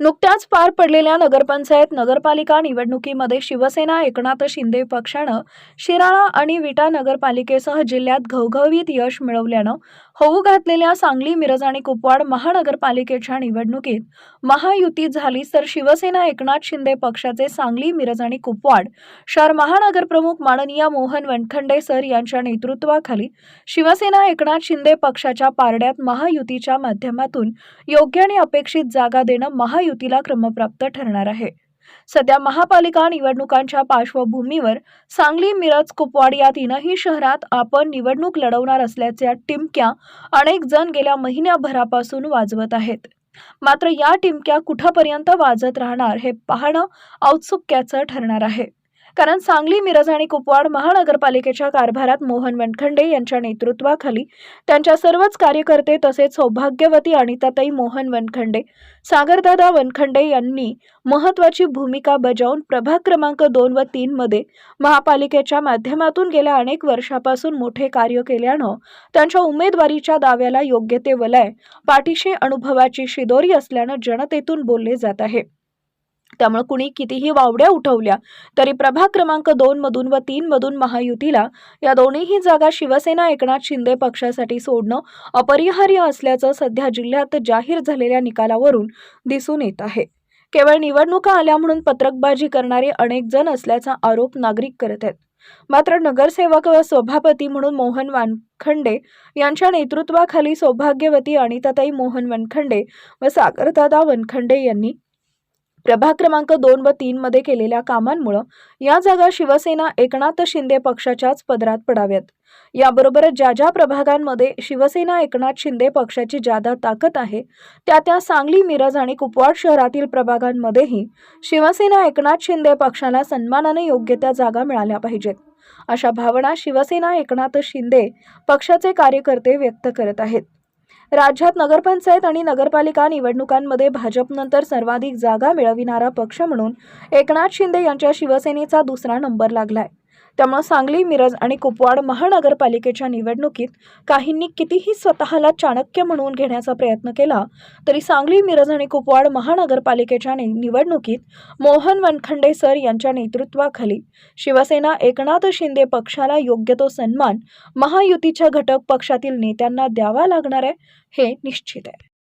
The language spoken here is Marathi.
नुकत्याच पार पडलेल्या नगरपंचायत नगरपालिका निवडणुकीमध्ये शिवसेना एकनाथ शिंदे पक्षानं शिराळा आणि विटा नगरपालिकेसह जिल्ह्यात घवघवीत यश मिळवल्यानं होऊ घातलेल्या सांगली मिरज आणि कुपवाड महानगरपालिकेच्या निवडणुकीत महायुती झालीच तर शिवसेना एकनाथ शिंदे पक्षाचे सांगली मिरज आणि कुपवाड शहर महानगरप्रमुख माननीय मोहन वनखंडे सर यांच्या नेतृत्वाखाली शिवसेना एकनाथ शिंदे पक्षाच्या पारड्यात महायुतीच्या माध्यमातून योग्य आणि अपेक्षित जागा देणं महायुतीला क्रमप्राप्त ठरणार आहे. सध्या महापालिका निवडणुकांच्या पार्श्वभूमीवर सांगली मिरज कुपवाड या तीनही शहरात आपण निवडणूक लढवणार असल्याच्या टिमक्या अनेक जण गेल्या महिन्याभरापासून वाजवत आहेत. मात्र या टिमक्या कुठपर्यंत वाजत राहणार हे पाहणं औत्सुक्याचं ठरणार आहे. कारण सांगली मिरज आणि कुपवाड महानगरपालिकेच्या कारभारात मोहन वनखंडे यांच्या नेतृत्वाखाली त्यांच्या सर्वच कार्यकर्ते तसेच सौभाग्यवती अनिताताई मोहन वनखंडे सागरदादा वनखंडे यांनी महत्वाची भूमिका बजावून प्रभाग क्रमांक दोन व तीन मध्ये महापालिकेच्या माध्यमातून गेल्या अनेक वर्षापासून मोठे कार्य केल्यानं त्यांच्या उमेदवारीच्या दाव्याला योग्य ते वलय पाठीशी अनुभवाची शिदोरी असल्यानं जनतेतून बोलले जात आहे. त्यामुळे कुणी कितीही वावड्या उठवल्या तरी प्रभाग क्रमांक दोन मधून व तीन मधून महायुतीला या दोन्हीही जागा शिवसेना एकनाथ शिंदे पक्षासाठी सोडणं अपरिहार्य असल्याचं सध्या जिल्ह्यात जाहीर झालेल्या निकालावरून दिसून येत आहे. केवळ निवडणुका आल्या म्हणून पत्रकबाजी करणारे अनेक जण असल्याचा आरोप नागरिक करत आहेत. मात्र नगरसेवक व सभापती म्हणून मोहन वानखंडे यांच्या नेतृत्वाखाली सौभाग्यवती अनिताताई मोहन वनखंडे व सागरदादा वनखंडे यांनी प्रभाग क्रमांक दोन व तीन मध्ये केलेल्या कामांमुळं या जागा शिवसेना एकनाथ शिंदे पक्षाच्याच पदरात पडाव्यात. याबरोबरच ज्या ज्या प्रभागांमध्ये शिवसेना एकनाथ शिंदे पक्षाची जादा ताकद आहे त्या त्या सांगली मिरज आणि कुपवाड शहरातील प्रभागांमध्येही शिवसेना एकनाथ शिंदे पक्षाला सन्मानाने योग्य त्या जागा मिळाल्या पाहिजेत. अशा भावना शिवसेना एकनाथ शिंदे पक्षाचे कार्यकर्ते व्यक्त करत आहेत. राज्यात नगरपंचायत आणि नगरपालिका निवडणुकांमध्ये भाजपनंतर सर्वाधिक जागा मिळविणारा पक्ष म्हणून एकनाथ शिंदे यांच्या शिवसेनेचा दुसरा नंबर लागलाय. त्यामुळे सांगली मिरज आणि कुपवाड महानगरपालिकेच्या निवडणुकीत काहींनी कितीही स्वतःला चाणक्य म्हणून घेण्याचा प्रयत्न केला तरी सांगली मिरज आणि कुपवाड महानगरपालिकेच्या निवडणुकीत मोहन वनखंडे सर यांच्या नेतृत्वाखाली शिवसेना एकनाथ शिंदे पक्षाला योग्य तो सन्मान महायुतीच्या घटक पक्षातील नेत्यांना द्यावा लागणार आहे हे निश्चित आहे.